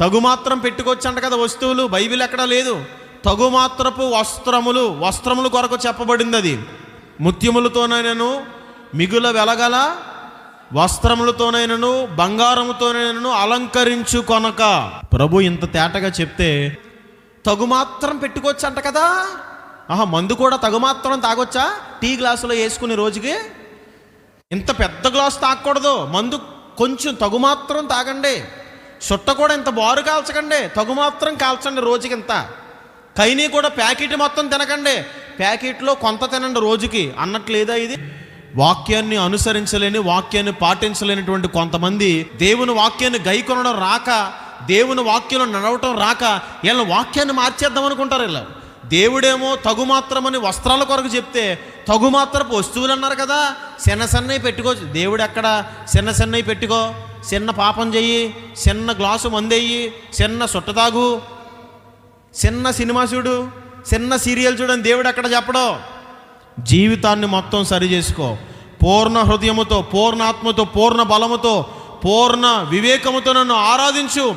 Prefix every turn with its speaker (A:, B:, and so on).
A: తగు మాత్రం పెట్టుకోవచ్చంట కదా వస్తువులు బైబిల్ ఎక్కడా లేదు. తగు మాత్రపు వస్త్రములు వస్త్రములు కొరకు చెప్పబడింది అది ముత్యములతోనైనను మిగుల వెలగల వస్త్రములతోనైనను బంగారముతోనైనను అలంకరించు కొనక. ప్రభు ఇంత తేటగా చెప్తే తగు మాత్రం కదా? ఆహా మందు కూడా తగు మాత్రం తాగొచ్చా? టీ గ్లాసులో వేసుకుని రోజుకి? ఇంత పెద్ద గ్లాస్ తాగకూడదు. మందు కొంచెం తగు మాత్రం తాగండి. చుట్ట కూడా ఇంత బారు కాల్చకండి. తగు మాత్రం కాల్చండి రోజుకి ఇంత కైనీ కూడా ప్యాకెట్ మొత్తం తినకండి. ప్యాకెట్లో కొంత తినండి రోజుకి. అన్నట్లేదా ఇది? వాక్యాన్ని అనుసరించలేని వాక్యాన్ని పాటించలేనటువంటి కొంతమంది దేవుని వాక్యాన్ని గైకొనడం రాక దేవుని వాక్యంలో నడవటం రాక వీళ్ళ వాక్యాన్ని మార్చేద్దాం అనుకుంటారు వీళ్ళు. దేవుడేమో తగు మాత్రమని వస్త్రాల కొరకు చెప్తే తగు మాత్రపు వస్తువులు అన్నారు కదా చిన్న సన్నవి పెట్టుకో. దేవుడు ఎక్కడ? చిన్న సన్నవి పెట్టుకో. చిన్న పాపం చెయ్యి చిన్న గ్లాసు మందెయ్యి చిన్న సుట్ట తాగు. చిన్న సినిమా చూడు చిన్న సీరియల్ చూడని దేవుడు ఎక్కడ చెప్పడం? జీవితాన్ని మొత్తం సరి చేసుకో. పూర్ణ హృదయముతో పూర్ణాత్మతో పూర్ణ బలముతో పూర్ణ వివేకముతో నన్ను ఆరాధించు.